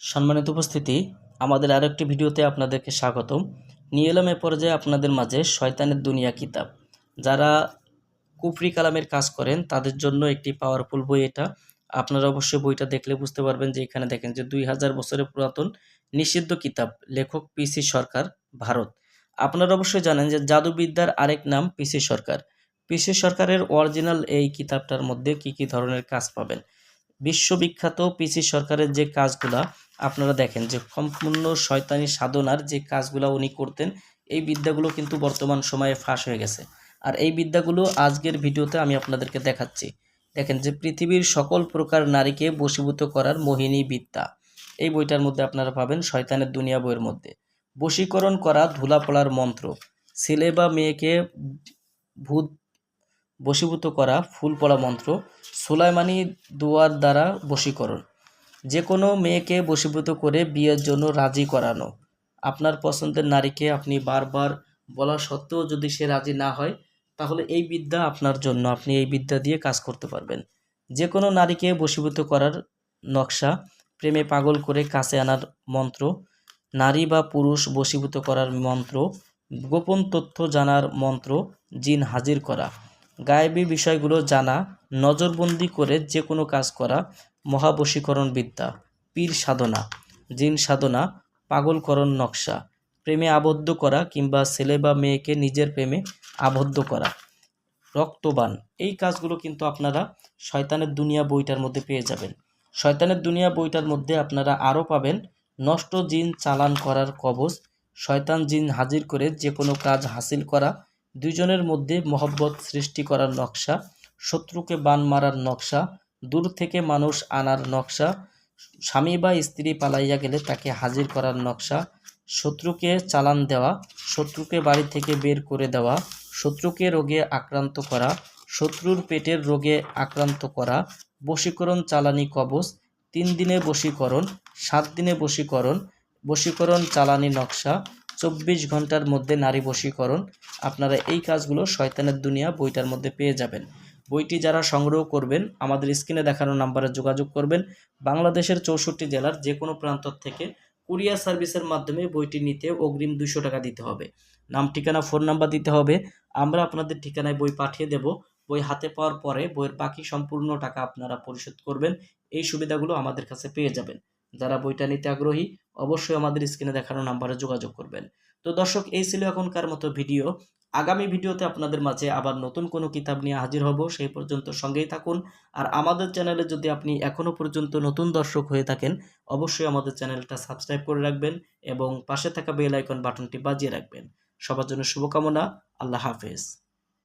সম্মানিত উপস্থিতি, আমাদের আরেকটি ভিডিওতে আপনাদেরকে স্বাগতম। নিয়ে এলাম এ পর্যায়ে আপনাদের মাঝে শয়তানের দুনিয়া কিতাব। যারা কুফরি কালামের কাজ করেন, তাদের জন্য একটি পাওয়ারফুল বই এটা। আপনারা অবশ্যই বইটা দেখলে বুঝতে পারবেন যে এখানে দেখেন যে দুই হাজার বছরের পুরাতন নিষিদ্ধ কিতাব, লেখক পিসি সরকার, ভারত। আপনারা অবশ্যই জানেন যে জাদুবিদ্যার আরেক নাম পিসি সরকার। পিসি সরকারের অরিজিনাল এই কিতাবটার মধ্যে কি কি ধরনের কাজ পাবেন? বিশ্ববিখ্যাত পিসি সরকারের যে কাজগুলা আপনারা দেখেন যে সম্পূর্ণ শয়তানি সাধনার যে কাজগুলো উনি করতেন, এই বিদ্যাগুলো কিন্তু বর্তমান সময়ে ফাঁস হয়ে গেছে। আর এই বিদ্যাগুলো আজকের ভিডিওতে আমি আপনাদেরকে দেখাচ্ছি। দেখেন যে পৃথিবীর সকল প্রকার নারীকে বশীভূত করার মোহিনী বিদ্যা। এই বইটার মধ্যে আপনারা পাবেন শয়তানের দুনিয়া বইয়ের মধ্যে। বশীকরণ করা ধুলা পড়ার মন্ত্র। ছেলে বা মেয়েকে ভূত বশীভূত করা ফুল পড়া মন্ত্র। সুলাইমানি দুয়ার দ্বারা বশীকরণ। যে কোনো মেয়েকে বশীভূত করে বিয়ের জন্য রাজি করানো। আপনার পছন্দের নারীকে আপনি বারবার বলা সত্ত্বেও যদি সে রাজি না হয়, তাহলে এই বিদ্যা আপনার জন্য, আপনি এই বিদ্যা দিয়ে কাজ করতে পারবেন। যে কোনো নারীকে বশীভূত করার নকশা, প্রেমে পাগল করে কাছে আনার মন্ত্র, নারী বা পুরুষ বশীভূত করার মন্ত্র, গোপন তথ্য জানার মন্ত্র, জিন হাজির করা। গায়েবী বিষয়গুলো জানা, নজরবন্দি করে যে কোনো কাজ করা মহাবশীকরণ বিদ্যা পীর সাধনা, জিন সাধনা, পাগলকরণ নকশা, প্রেমে আবদ্ধ করা কিংবা ছেলে বা মেয়েকে নিজের প্রেমে আবদ্ধ করা, রক্তবান, এই কাজগুলো কিন্তু আপনারা শয়তানের দুনিয়া বইটার মধ্যে পেয়ে যাবেন। শয়তানের দুনিয়া বইটার মধ্যে আপনারা আরও পাবেন নষ্ট জিন চালান করার কবচ শয়তান জিন হাজির করে যে কোনো কাজ হাসিল করা দুজনের মধ্যে মহব্বত সৃষ্টি করার নকশা, শত্রুকে বান মারার নকশা, দূর থেকে মানুষ আনার নকশা, স্বামী বা স্ত্রী পালাইয়া গেলে তাকে হাজির করার নকশা, শত্রুকে চালান দেওয়া, শত্রুকে বাড়ি থেকে বের করে দেওয়া, শত্রুকে রোগে আক্রান্ত করা, শত্রুর পেটের রোগে আক্রান্ত করা, বশীকরণ চালানি কবচ, তিন দিনে বশীকরণ, সাত দিনে বশীকরণ বশীকরণ চালানি নকশা চব্বিশ ঘণ্টার মধ্যে নারী বশীকরণ। আপনারা এই কাজগুলো শয়তানের দুনিয়া বইটার মধ্যে পেয়ে যাবেন। বইটি যারা সংগ্রহ করবেন, আমাদের স্ক্রিনে দেখানো নাম্বারে যোগাযোগ করবেন। বাংলাদেশের চৌষট্টি জেলার যে কোনো প্রান্ত থেকে কুরিয়ার সার্ভিসের মাধ্যমে বইটি নিতে অগ্রিম দুশো টাকা দিতে হবে। নাম, ঠিকানা, ফোন নাম্বার দিতে হবে। আমরা আপনাদের ঠিকানায় বই পাঠিয়ে দেব। বই হাতে পাওয়ার পরে বইয়ের বাকি সম্পূর্ণ টাকা আপনারা পরিশোধ করবেন। এই সুবিধাগুলো আমাদের কাছে পেয়ে যাবেন। যারা বইটা নিতে আগ্রহী অবশ্যই আমাদের স্ক্রিনে দেখানো নাম্বারে যোগাযোগ করবেন। তো দর্শক, এই ছিল এখনকার মতো ভিডিও। আগামী ভিডিওতে আপনাদের মাঝে আবার নতুন কোনো কিতাব নিয়ে হাজির হব, সেই পর্যন্ত সঙ্গেই থাকুন। আর আমাদের চ্যানেলে যদি আপনি এখনও পর্যন্ত নতুন দর্শক হয়ে থাকেন, অবশ্যই আমাদের চ্যানেলটা সাবস্ক্রাইব করে রাখবেন এবং পাশে থাকা বেল আইকন বাটনটি বাজিয়ে রাখবেন। সবার জন্য শুভকামনা, আল্লাহ হাফেজ।